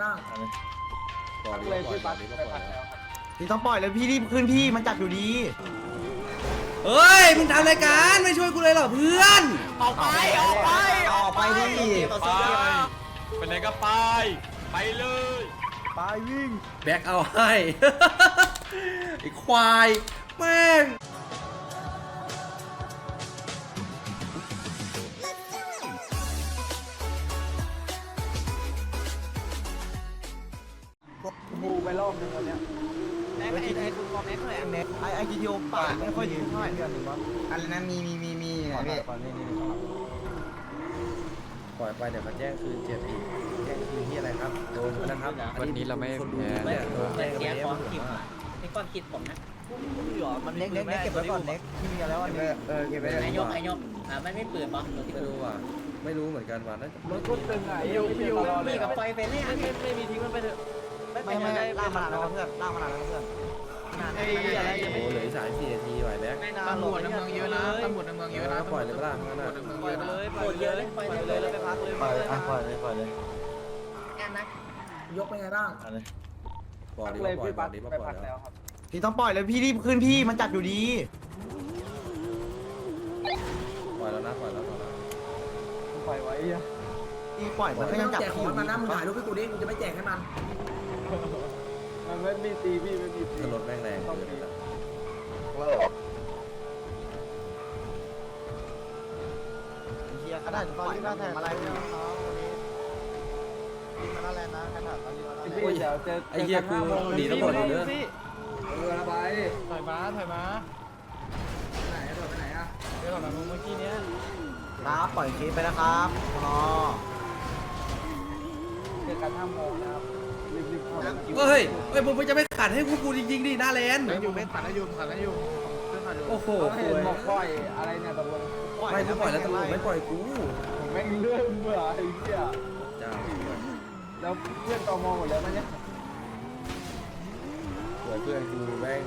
ร่างบอกดิเลยว่าปล่พี่อยบับอกสดิว่าปล่อยไปแล้วครับพี่ต้องปล่อยเลยพี่รีบขึ้นพี่มันจับอยู่ดีเฮ้ย มึงทำรายการไม่ช่วยกูเลยเหรอเพื่อน ออกไปออกไปออกไปดิไปไปไหนก็ไป ไปเลย ไปวิ่ง แบกเอาให้ ไอ้ควาย แม่ง บูไปรอบนึงแล้วเนี่ยไอ้ไอ้คุณคอมเมนต์เลยไอ้ไอ้จีทีโอปากไม่ค่อยดีเท่าไหร่เดือนหนึ่งมั้งอะไรนะมีมีมีมีก่อนพี่ก่อนนี่นี่ข้างหลังปล่อยไปเดี๋ยวมาแจ้งคืนเจ็บอีกแจ้งคืนที่อะไรครับโดนนะครับวันนี้เราไม่คนดูแพ้เนี่ยโดนแจ้งไปเสียแล้วของคิมอะนี่ความคิดผมนะมันเน็กเน็กเน็กเก็บไว้ก่อนเน็กที่มีแล้วอันเอนี้อเออเก็บไว้เลยนายกนายกอ่ามันไม่เปิดบล็อกตัวที่ไม่ปืนรู้ว่ะไม่รู้เหมือนกันว่ะน่าจะรถก็ตึงอะยูยูมีกับไฟไปเล่นไม่ไม่มีทิ้งมันไปเถอะ ไม่ไม่ล่างมานานแล้วเพื่อนล่างมานานแล้วเพื่อนไอ้อะไรโอ้โหเหลืออีกสามสี่นาทีไหวแบ็คไม่นานหรอกในเมืองเยอะนะตำรวจในเมืองเยอะนะปล่อยเลยปะล่ะงั้นน่ะปล่อยเลยโคตรเยอะเลยไฟเลยเลยไปพักเลยปล่อยอะปล่อยเลยปล่อยเลยแอนนะยกเป็นไงบ้างบอกดิเลว่ายปล่อยพี่บบัอกดิว่าปล่สไปพัอยกแล้แล้ววครับพี่ต้องปล่อยเลยพี่รีบขึ้นพี่มันจับอยู่ดีปล่อยแล้วนะปล่อยแล้วปล่อยแล้วปล่อยไว้อะพี่ปล่อยมันก็ยังจับแจกของมันนะมึงถ่ายรูปให้กูดิกูจะไม่แจกให้มัน มันไม่มีตีพี่ไม่มีตีถ้ารถแม่งแรงเกินนะเฮียขนาดตอนนี้ก็แทนอะไรไม่รู้น้องวันนี้นี่มันอะไรนะขนาดตอนนี้มันอะไรพี่เดี๋ยวเจอไอ้เหี้ยกูหนีตำรวจอยู่เด้อเออระบายถอยมาถอยมาไหนอะไปไหนอะเดี๋ยวก่อนนะเมื่อกี้เนี้ยครับปล่อยเคสไปนะครับรอเจอกันห้าโมงนะครับรีบๆ เข้ามาคิวเฮ้ยเฮ้ยมึงจะไม่ขัดให้พวกกูจริงๆดิหน้าแลนด์อยู่ไม่ขัดนะอยู่ขัดนะอยู่โอ้โหเห็นบอกปล่อยอะไรเนี่ยตะบนไม่กูปล่อยแล้วตำรวจไม่ปล่อยกูผมแม่งเลื่อนเบื่อไอ้เหี้ยจ้าแล้วเพื่อนตอมองหมดแล้วมันเนี่ยปล่อยเพื่อนกูแม่ง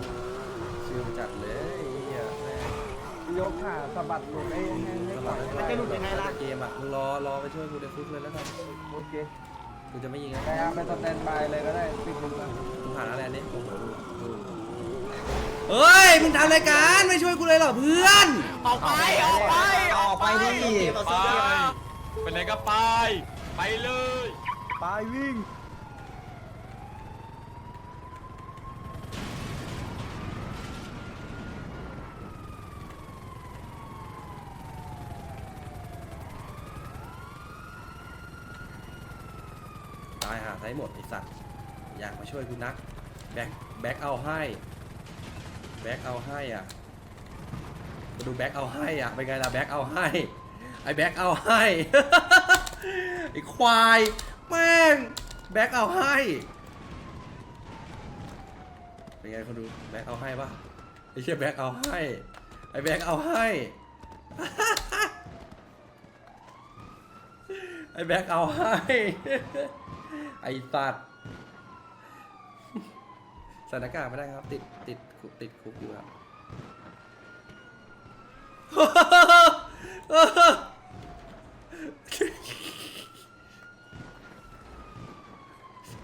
ชิลจัดเลยไอ้เหี้ยแม่งยกขาสะบัดหลุดให้ให้ให้ตก่ลออนดไม่ไม่ใช่ใช่หหลุลุดดยังไงล่ะเกมอะมึงรอรอไปช่วยกูในคุกเลยแล้วกันโอเค กูจะไม่ยิงพยายามไปสแตนบายเลยก็ได้ปิดลุกนะกูผ่านอะไรนี่โอ้โหดูดูเฮ้ย มึงทำรายการไม่ช่วยกูเลยเหรอเพื่อน ออกไปออกไปออกไปดิไปไปไหนก็ไป ไปเลย ไปวิ่ง ตายหาไทยหมดไอสัตว์อยากมาช่วยกูนัก แบ็คแบ็คเอาให้ แบ็คเอาให้อะมาดูแบ็คเอาให้อะเป็นไงล่ะแบ็คเอาให้ไอแบ็คเอาให้ไอควายแม่งแบ็คเอาให้เป็นไงคนดูแบ็คเอาให้ปะไอเชี่ยแบ็คเอาให้ไอแบ็คเอาให้ไอแบ็คเอาให้ ไอสัตว์ส่หน้ากากไม่ได้ครับ ติดติดคุกติดคุกอยู่ครับ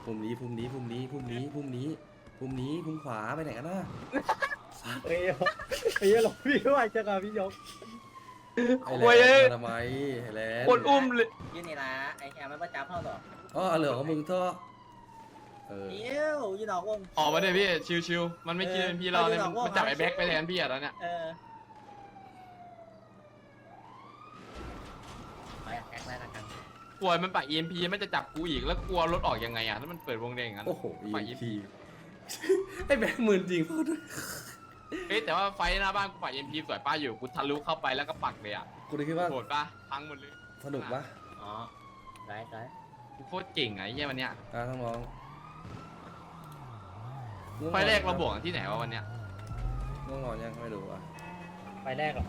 พุ่มนี้พุ่มนี้พุ่มนี้พุ่มนี้พุ่มนี้พุ่มนี้พุ่มขวาไปไหนกันนะเอ้ยไอ้ยหลบพี่ด้วยเจอกันพี่ยกไอ้แลนด์มาทำไมไอ้แลนด์คนอุ้มเลยยืนนี่ละไอ้แอมมันประจับเข้าต่อ อ๋อเหลือของมึงเถอะเออ เดี๋ยวยืนออกวง ออกมาเลยพี่ชิวๆมันไม่กินเป็นพี่เราเลยเออมันจับไอ้แบ็คไปแทนพี่อะตอนเนี้ยเออไปแอคได้ละกันป่วยมันปัก EMP มันจะจับกูอีกแล้วกลัวรถออกยังไงอะถ้ามันเปิดวงแดงอย่างนั้น โอ้โหปัก EMP ไอ้แบงค์หมื่นจริงพ่อด้วยเฮ้ยแต่ว่าไฟหน้าบ้านกูปัก EMP สวยป้าอยู่กูทะลุเข้าไปแล้วก็ปักเลยอะกูเลยคิดว่าโหดป้าพังหมดเลยสนุกปะอ๋อได้ได้ กูโคตรเก่งอะไอ้เหี้ยวันเนี้ยอะทั้งน้องไฟแรกเราบวกกันที่ไหนวะวันเนี้ยง่วงนอนยังไม่รู้อะไปแรกหรอ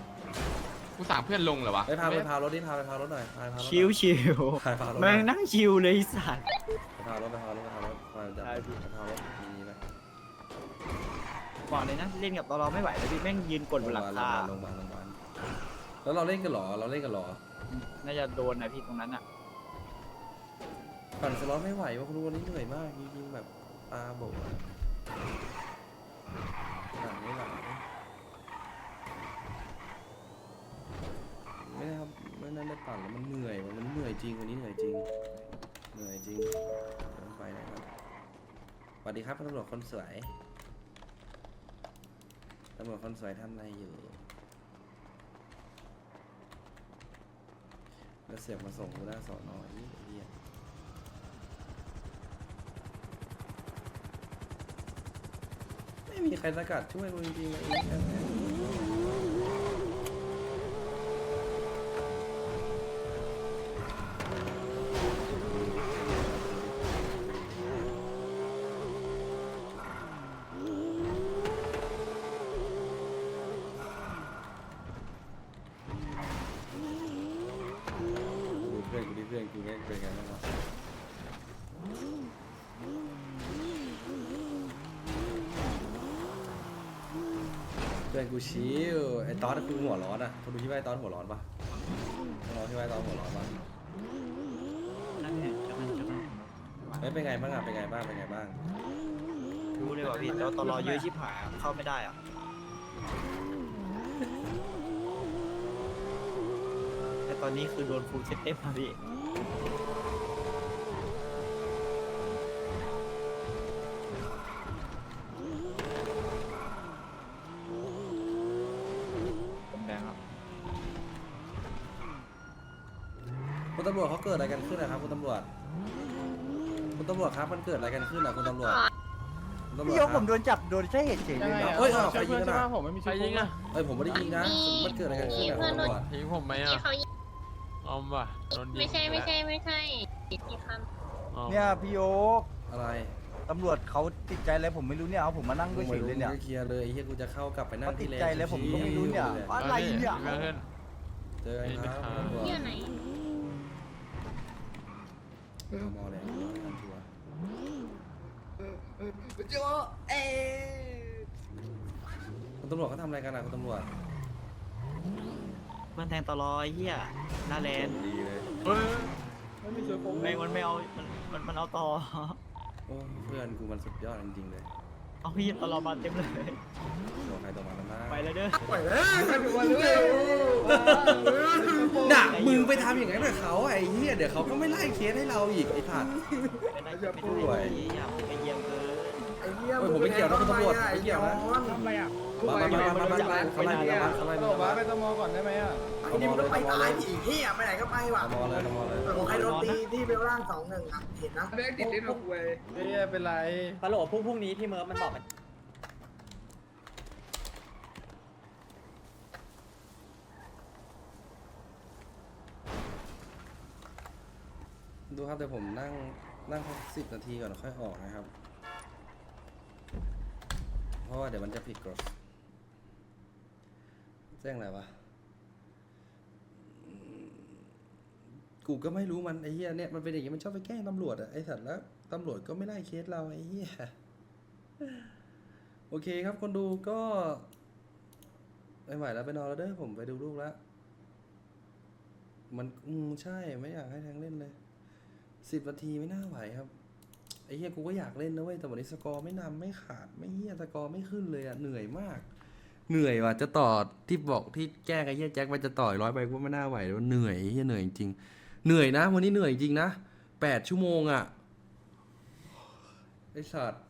กูสั่งเพื่อนลงเหรอวะไปพาไปพารถดิพาไปพารถหน่อยพาไปพารถชิวชิวพาไปพารถหน่แม่อยงนั่งชิวเลยไอ้สัตว์ไปพารถไปพารถไปพารถพาจับไปพารถมีไหมบอกเลยนะเล่นกับตอรอไม่ไหวแล้วพี่แม่งยืนกดบนหลังคาโรงพยาบาลโรงพยาบาลแล้วเราเล่นกันเหรอเราเล่นกันเหรอน่าจะโดนนะพี่ตรงนั้นอะ ปั่นสล็อตไม่ไหวว่าคุณรู้วันนี้เหนื่อยมากจริงๆแบบตาโบอะหลังไม่หลังไม่ได้ครับไม่ได้ได้ปั่นแล้วมันเหนื่อยมันเหนื่อยจริงวันนี้เหนื่อยจริง เหนื่อยจริงต้องไปนะครับสวัสดีครับตำรวจคนสวยตำรวจคนสวยทำอะไรอยู่แล้วเสียบมาส่งกูหน้าสอนอยนี่ไอ้เหี้ยไม่มีใครสกัดช่วยกูจริงๆไอ้เหี้ยดูเพื่อนกูดิเพื่อนกูแม่งเป็นไงบ้างวะ อนกูชิวไอ้ตอนคือหัวร้อนอะคนดูที่ว่าไอ้ตอนหัวร้อนปะคนเราที่ว่าไอ้ตอนหัวร้อนปะเฮ้ยเป็นไงบ้างอะเป็นไงบ้างเป็นไงบ้างรู้เลยว่าพี่แล้วตลอเยอะชิบหายเข้าไม่ได้อะแต่ตอนนี้คือโดนฟูลเซ็ตเต็มมาพี่ คุณตำรวจเขาเกิดอะไรกันขึ้นนะครับ คุณตำรวจ คุณตำรวจครับมันเกิดอะไรกันขึ้นอะคุณตำรวจคุณตำรวจพี่ยกคผรับมโดนจับโดนใช้เหตุเฉยเลยนะเอ้ยเอาใครยิงกันอะผมไม่มีใครยิงอะเอ้ยผมไม่ได้ยิงนะมันเกิดอะไรกันขึ้นอะคุณตำรวจยิงผมไหมที่อะเขายิงออมว่ะโดนยิงไม่ใช่ไม่ใช่ไม่ใช่อีกคออมเนี่ยพี่ยกอะไรตำรวจเขาติดใจอะไรผมไม่รู้เนี่ยเอาผมมานั่งด้วยเฉยเลยเนี่ยกูเคลียร์เลยไอ้เฮียกูจะเข้ากลับไปนั่งเขาติที่ดเลนใจแล้วผมก็ไม่รู้เนี่ยชิวๆอะไรเนี่ยเพื่อนเจอกันครับคุณตำรวจำที่ไหน เอามอเลยชัวร์คุณตำรวจเขาทำอะไรกันอะคุณตำรวจมันแทงตลอเฮียหน้าแลนดีเลยเฮ้ยแม่งมันไม่เอา มันมันมันเอาต่อ โอ้เพื่อนกูมันสุดยอดจริงๆเลย เอาพี่ตลอมาเต็มเลย ตัวใครตัวมันแล้วนะไปเลยเด้อปล่อยเลยใครเป็นวันเลยน่ะมึงไปทำอย่างนั้นกับเขาไอ้เหี้ยเดี๋ยวเขาก็ไม่ไล่เคสให้เราอีกไอ้สัตว์ไปได้จะไปด้วยอย่าไปเยี่ยมเกิน ไอ้เหี้ยเฮ้ยผมไม่เกี่ยวนะคุณตำรวจไม่เกี่ยวนะ ทำไรอะ มามามามามามาเขาไล่มึงแล้วเขาไล่มึงบอกว่าแล้วไปตมก่อนได้ไหมอะไอ้นี่มันต้องไปตายดิเหี้ยไปไหนก็ไปว่ะมอเลยมอเลยแต่ของใครโดนตีที่เบลล่างสองหนึ่งอะเห็นนะไม่ได้ติดลิ้นเราคุยเฮ้ยเป็นไรฮัลโหลพรุ่งพรุ่งนี้พี่เมิร์ฟมันบอกมันดูครับเดี๋ยวผมนั่งนั่งสักสิบนาทีก่อนค่อยออกนะครับ เพราะว่าเดี๋ยวมันจะผิดกฎ แจ้งอะไรวะ กูก็ไม่รู้มันไอ้เหี้ยเนี่ยมันเป็นอย่างงี้มันชอบไปแกล้งตำรวจอะไอ้สัตว์แล้วตำรวจก็ไม่ไล่เคสเราไอ้เหี้ยโอเคครับคนดูก็ไม่ไหวแล้วไปนอนแล้วเด้อผมไปดูลูกแล้วมันอืมใช่ไม่อยากให้แทงเล่นเลยสิบนาทีไม่น่าไหวครับไอ้เฮียกูก็อยากเล่นนะเว้ยแต่วันนี้สกอร์ไม่นำไม่ขาดไม่เฮียสกอร์ไม่ขึ้นเลยอะเหนื่อยมาก เหนื่อยว่ะจะต่อที่บอกที่แจ้งไอ้เฮียแจ็คไปจะต่อยร้อยไปกูไม่น่าไหวแล้วเหนื่อยเฮียเหนื่อยจริงเหนื่อยนะ วันนี้เหนื่อยจริงนะแปดชั่วโมงอะไอ้สัตว์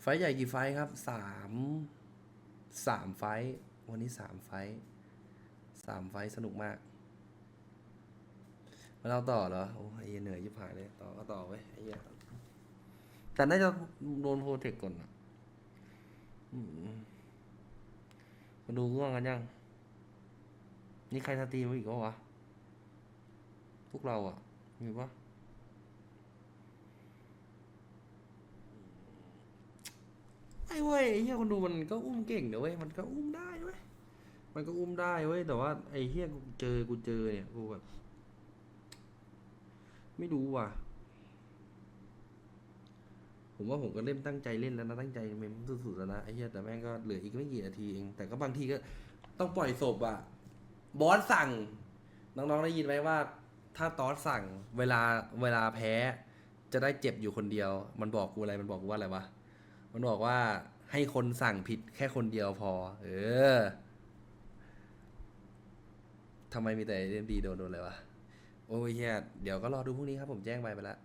ไฟใหญ่กี่ไฟครับสามสามไฟ วันนี้สามไฟสามไฟสนุกมากมันเอาต่อเหรอโอ้ยเหนื่อยยิบหายเลย ต่อก็ต่อไว้ไอ้เหี้ยแต่น่าจะโดนโปรเทคก่อนอะ มาดูง่วงกันยัง นี่ใครสตรีมอีกวะวะพวกเราอะ มีปะไอ้เว้ยไอ้เหี้ยคนดูมันก็อุ้มเก่งเดี๋ยวเว้ย มันก็อุ้มได้เว้ย มันก็อุ้มได้เว้ย แต่ว่าไอ้เหี้ยกูเจอ กูเจอเนี่ย กูแบบ ไม่รู้ว่ะ ผมว่าผมก็เล่นตั้งใจเล่นแล้วนะตั้งใจเมมสุดๆแล้วนะไอ้เหี้ยแต่แม่งก็เหลืออีกไม่กี่นาทีเองแต่ก็บางทีก็ต้องปล่อยศพอะบอสสั่ง น้องๆได้ยินไหมว่า ถ้าตอสสั่งเวลาเวลาแพ้ จะได้เจ็บอยู่คนเดียว มันบอกกูอะไรมันบอกกูว่าอะไรวะมันบอกว่าให้คนสั่งผิดแค่คนเดียวพอ เออทำไมมีแต่เรื่องดีโดนโดนเลยวะโอ้ยเฮียเดี๋ยวก็รอดูพรุ่งนี้ครับผมแจ้งไปไปแล้ว